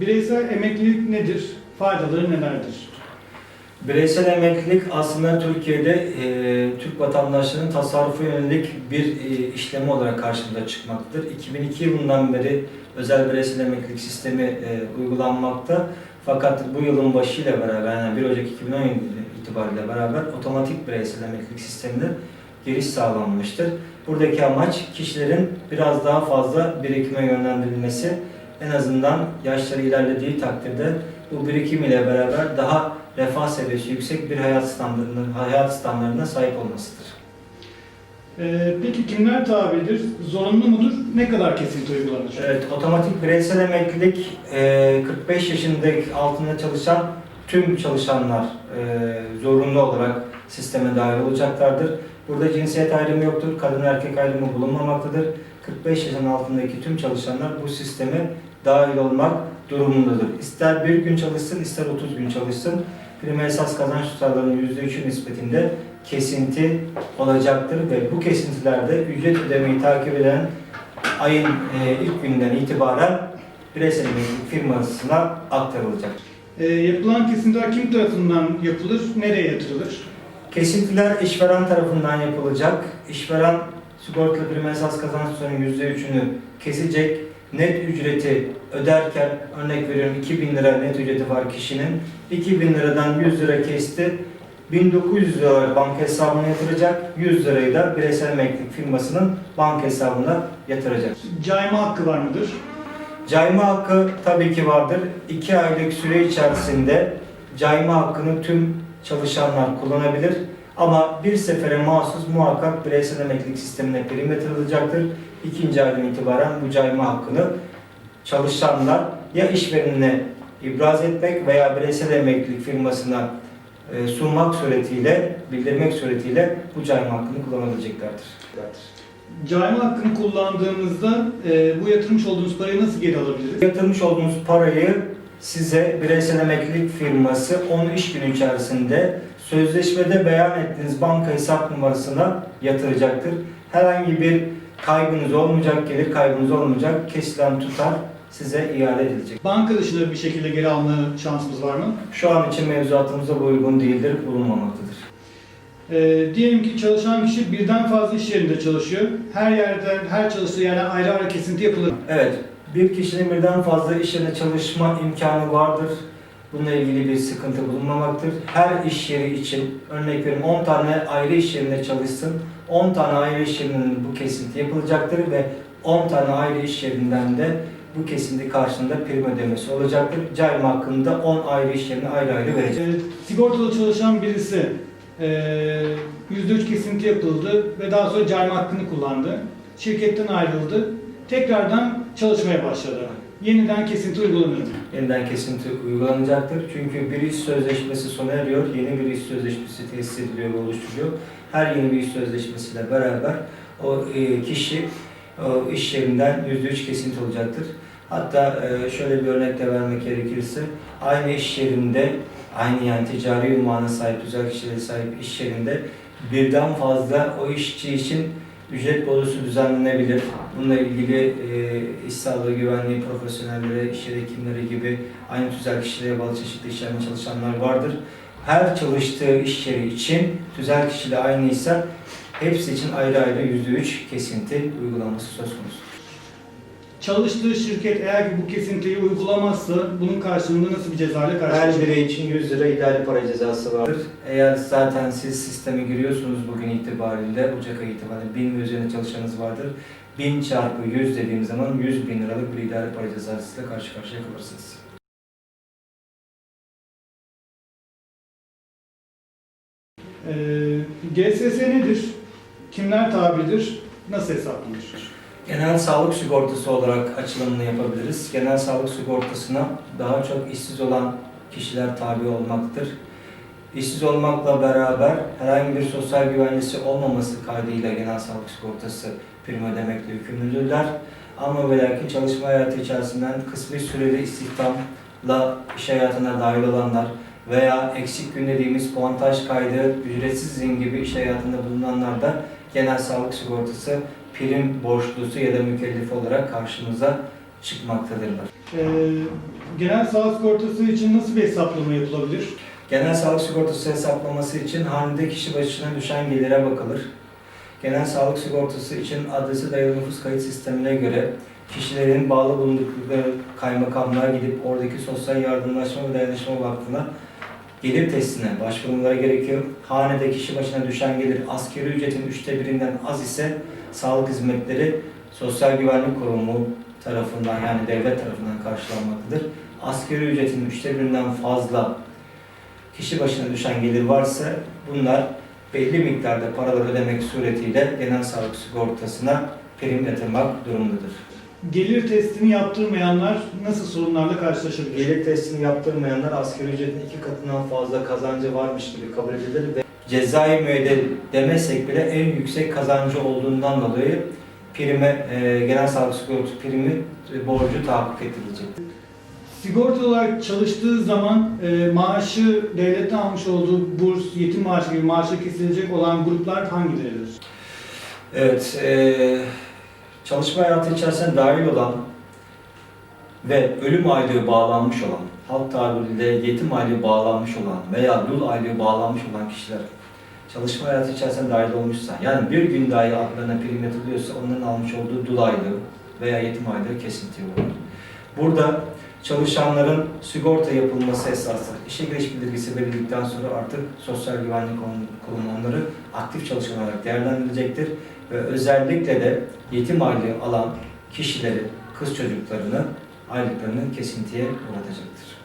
Bireysel emeklilik nedir? Faydaları nelerdir? Bireysel emeklilik aslında Türkiye'de e, Türk vatandaşlarının tasarrufu yönelik bir e, işlemi olarak karşımıza çıkmaktadır. 2002 yılından beri özel bireysel emeklilik sistemi e, uygulanmakta. Fakat bu yılın başıyla beraber yani 1 Ocak 2017 itibariyle beraber otomatik bireysel emeklilik sistemine giriş sağlanmıştır. Buradaki amaç kişilerin biraz daha fazla birikime yönlendirilmesi. En azından yaşları ilerlediği takdirde bu birikim ile beraber daha refah seviyesi yüksek bir hayat standartına, hayat standartına sahip olmasıdır. Ee, peki kimler tabidir? Zorunlu mudur? Ne kadar kesinti uygulanır? Evet, otomatik bireysel emeklilik e, 45 yaşındaki altında çalışan tüm çalışanlar e, zorunlu olarak sisteme dahil olacaklardır. Burada cinsiyet ayrımı yoktur, kadın erkek ayrımı bulunmamaktadır. 45 yaşın altındaki tüm çalışanlar bu sisteme dahil olmak durumundadır. İster bir gün çalışsın, ister 30 gün çalışsın. Prim esas kazanç tutarlarının %3'ü nispetinde kesinti olacaktır ve bu kesintilerde ücret ödemeyi takip eden ayın e, ilk günden itibaren bireysel emeklilik firmasına aktarılacak. Ee, yapılan kesintiler kim tarafından yapılır? Nereye yatırılır? Kesintiler işveren tarafından yapılacak. İşveren sigortalı prim esas kazanç tutarının %3'ünü kesecek. Net ücreti öderken örnek veriyorum 2000 lira net ücreti var kişinin. 2000 liradan 100 lira kesti. 1900 lira banka hesabına yatıracak. 100 lirayı da bireysel emeklilik firmasının banka hesabına yatıracak. Cayma hakkı var mıdır? Cayma hakkı tabii ki vardır. 2 aylık süre içerisinde cayma hakkını tüm çalışanlar kullanabilir. Ama bir sefere mahsus muhakkak bireysel emeklilik sistemine prim yatırılacaktır. İkinci aydan itibaren bu cayma hakkını çalışanlar ya işverenine ibraz etmek veya bireysel emeklilik firmasına e, sunmak suretiyle, bildirmek suretiyle bu cayma hakkını kullanabileceklerdir. Cayma hakkını kullandığımızda e, bu yatırmış olduğumuz parayı nasıl geri alabiliriz? Yatırmış olduğunuz parayı size bireysel emeklilik firması 10 iş günü içerisinde sözleşmede beyan ettiğiniz banka hesap numarasına yatıracaktır. Herhangi bir kaybınız olmayacak, gelir kaybınız olmayacak, kesilen tutar size iade edilecek. Banka dışında bir şekilde geri alma şansımız var mı? Şu an için mevzuatımıza bu uygun değildir, bulunmamaktadır. E, diyelim ki çalışan kişi birden fazla iş yerinde çalışıyor. Her yerden, her çalıştığı yerden ayrı ayrı kesinti yapılır. Evet, bir kişinin birden fazla iş yerinde çalışma imkanı vardır. Bununla ilgili bir sıkıntı bulunmamaktır. Her iş yeri için, örnek veriyorum 10 tane ayrı iş yerinde çalışsın, 10 tane ayrı iş yerinin bu kesinti yapılacaktır ve 10 tane ayrı iş yerinden de bu kesinti karşılığında prim ödemesi olacaktır. Cayma hakkında 10 ayrı iş yerine ayrı ayrı verecek. Sigortalı çalışan birisi e, %3 kesinti yapıldı ve daha sonra cayma hakkını kullandı. Şirketten ayrıldı. Tekrardan çalışmaya başladı. Yeniden kesinti uygulanır? Yeniden kesinti uygulanacaktır. Çünkü bir iş sözleşmesi sona eriyor, yeni bir iş sözleşmesi tesis ediliyor ve oluşturuluyor. Her yeni bir iş sözleşmesiyle beraber o e, kişi o iş yerinden %3 kesinti olacaktır. Hatta e, şöyle bir örnek de vermek gerekirse, aynı iş yerinde, aynı yani ticari ünvana sahip, özel kişiliğe sahip iş yerinde birden fazla o işçi için ücret bonusu düzenlenebilir. Bununla ilgili e, iş sağlığı güvenliği profesyonelleri, iş yeri hekimleri gibi aynı tüzel kişiliğe bağlı çeşitli işlerde çalışanlar vardır. Her çalıştığı iş yeri için tüzel kişiliği aynıysa hepsi için ayrı ayrı %3 kesinti uygulanması söz konusu. Çalıştığı şirket eğer ki bu kesintiyi uygulamazsa bunun karşılığında nasıl bir cezayla Her karşılaşacak? birey için 100 lira idari para cezası vardır. Eğer zaten siz sisteme giriyorsunuz bugün itibariyle, Ocak ayı itibariyle 1000 ve üzerinde çalışanınız vardır. 1000 çarpı 100 dediğim zaman 100 bin liralık bir idari para cezası ile karşı karşıya kalırsınız. Ee, GSS nedir? Kimler tabidir? Nasıl hesaplanır? Genel sağlık sigortası olarak açılımını yapabiliriz. Genel sağlık sigortasına daha çok işsiz olan kişiler tabi olmaktır. İşsiz olmakla beraber herhangi bir sosyal güvencesi olmaması kaydıyla genel sağlık sigortası prim ödemekle yükümlüdürler. Ama ve lakin çalışma hayatı içerisinden kısmi süreli istihdamla iş hayatına dahil olanlar veya eksik gün dediğimiz puantaj kaydı, ücretsiz izin gibi iş hayatında bulunanlar da genel sağlık sigortası prim borçlusu ya da mükellefi olarak karşımıza çıkmaktadırlar. Ee, genel sağlık sigortası için nasıl bir hesaplama yapılabilir? Genel sağlık sigortası hesaplaması için hanede kişi başına düşen gelire bakılır. Genel sağlık sigortası için adresi dayalı nüfus kayıt sistemine göre kişilerin bağlı bulundukları kaymakamlığa gidip oradaki sosyal yardımlaşma ve dayanışma vakfına gelir testine başvurmaları gerekiyor. Hanede kişi başına düşen gelir asgari ücretin üçte birinden az ise sağlık hizmetleri Sosyal Güvenlik Kurumu tarafından yani devlet tarafından karşılanmaktadır. Asgari ücretin üçte birinden fazla kişi başına düşen gelir varsa bunlar belli miktarda paralar ödemek suretiyle genel sağlık sigortasına prim yatırmak durumundadır. Gelir testini yaptırmayanlar nasıl sorunlarla karşılaşabilir? Gelir testini yaptırmayanlar asgari ücretin iki katından fazla kazancı varmış gibi kabul edilir ve cezai müeyyide demesek bile en yüksek kazancı olduğundan dolayı prime, e, genel sağlık sigortası primi e, borcu tahakkuk edilecektir. Sigorta olarak çalıştığı zaman e, maaşı devletten almış olduğu burs, yetim maaşı gibi maaşı kesilecek olan gruplar hangileridir? Evet, eee, çalışma hayatı içerisinde dahil olan ve ölüm aylığı bağlanmış olan, halk tabiriyle yetim aylığı bağlanmış olan veya dul aylığı bağlanmış olan kişiler çalışma hayatı içerisinde dahil olmuşsa, yani bir gün dahi adlarına prim yatılıyorsa onların almış olduğu dul aylığı veya yetim aylığı kesinti olur. Burada çalışanların sigorta yapılması esaslı işe giriş bildirgesi verildikten sonra artık Sosyal Güvenlik Kurumu onları aktif çalışan olarak değerlendirecektir ve özellikle de yetim aylığı alan kişileri, kız çocuklarını aylıklarının kesintiye uğratacaktır.